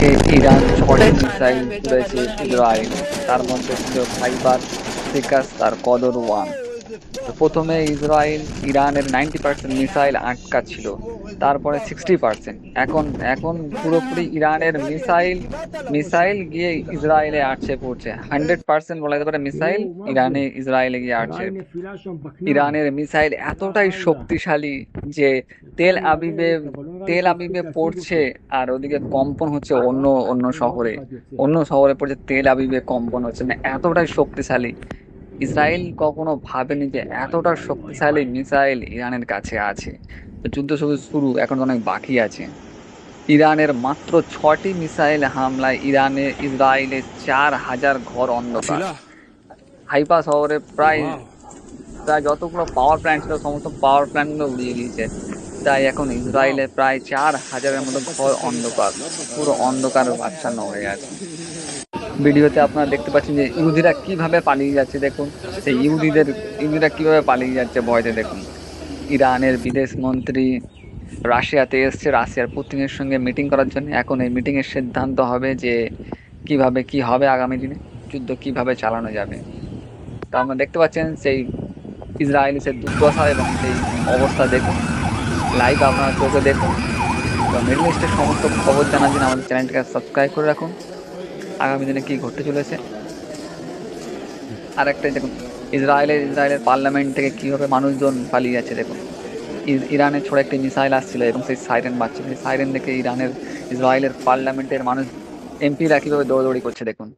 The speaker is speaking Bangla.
আজকে ইরান ছটি মিসাইল ছুড়েছে ইসরায়েল। তার মধ্যে ছিল ফাইবার সিকাস তার কদর ওয়ান। প্রথমে ইসরায়েল ইরানের নাইনটি পার্সেন্ট মিসাইল আটকাচ্ছিল তারপরে সিক্সটি পার্সেন্ট এখন এখন পুরোপুরি ইরানের মিসাইল মিসাইল গিয়ে ইসরায়েলে আটছে, পড়ছে। হান্ড্রেড পার্সেন্ট বলা যেতে পারে মিসাইল ইরানে, ইসরায়েলে গিয়ে আটছে। ইরানের মিসাইল এতটাই শক্তিশালী যে তেল আবিবে তেল আবিবে পড়ছে আর ওদিকে কম্পন হচ্ছে অন্য অন্য শহরে। অন্য শহরে পড়ছে তেল আবিবে কম্পন হচ্ছে। মানে এতটাই শক্তিশালী ইসরায়েল কখনো ভাবেনি যে এতটা শক্তিশালী মিসাইল ইরানের কাছে আছে। তো যুদ্ধ শুধু শুরু এখন অনেক বাকি আছে। ইরানের মাত্র ছটি মিসাইল হামলায় ইরানে ইসরায়েলের চার হাজার ঘর অন্ধকার। হাইপা শহরে প্রায় প্রায় যতগুলো পাওয়ার প্ল্যান্ট ছিল সমস্ত পাওয়ার প্ল্যান্টগুলো উড়িয়ে দিয়েছে। তাই এখন ইসরায়েলে প্রায় চার হাজারের মতো ঘর অন্ধকার। পুরো অন্ধকার আচ্ছন্ন হয়ে আছে। ভিডিওতে আপনারা দেখতে পাচ্ছেন যে ইহুদিরা কীভাবে পালিয়ে যাচ্ছে, দেখুন। সেই ইহুদিদের, ইহুদিরা কীভাবে পালিয়ে যাচ্ছে ভয়তে, দেখুন। ইরানের বিদেশ মন্ত্রী রাশিয়াতে এসছে, রাশিয়ার পুতিনের সঙ্গে মিটিং করার জন্য। এখন এই মিটিংয়ের সিদ্ধান্ত হবে যে কীভাবে কি হবে আগামী দিনে, যুদ্ধ কীভাবে চালানো যাবে। তো আপনারা দেখতে পাচ্ছেন সেই ইসরায়েলি সেই দুর্দশা এবং সেই অবস্থা, দেখুন। লাইভ আপনারা চোখে দেখুন। তো মিডল ইস্টের সমস্ত খবর জানার জন্য আমাদের চ্যানেলটাকে সাবস্ক্রাইব করে রাখুন। আগামী দিনে কি ঘটতে চলেছে? আর একটা দেখুন ইসরায়েলের ইসরায়েলের পার্লামেন্ট থেকে কীভাবে মানুষজন পালিয়ে যাচ্ছে দেখুন। ইরানের ছোট একটি মিসাইল আসছিল এবং সেই সাইরেন বাজছিল। সেই সাইরেন দেখে ইরানের, ইসরায়েলের পার্লামেন্টের মানুষ এমপিরা কীভাবে দৌড়দৌড়ি করছে দেখুন।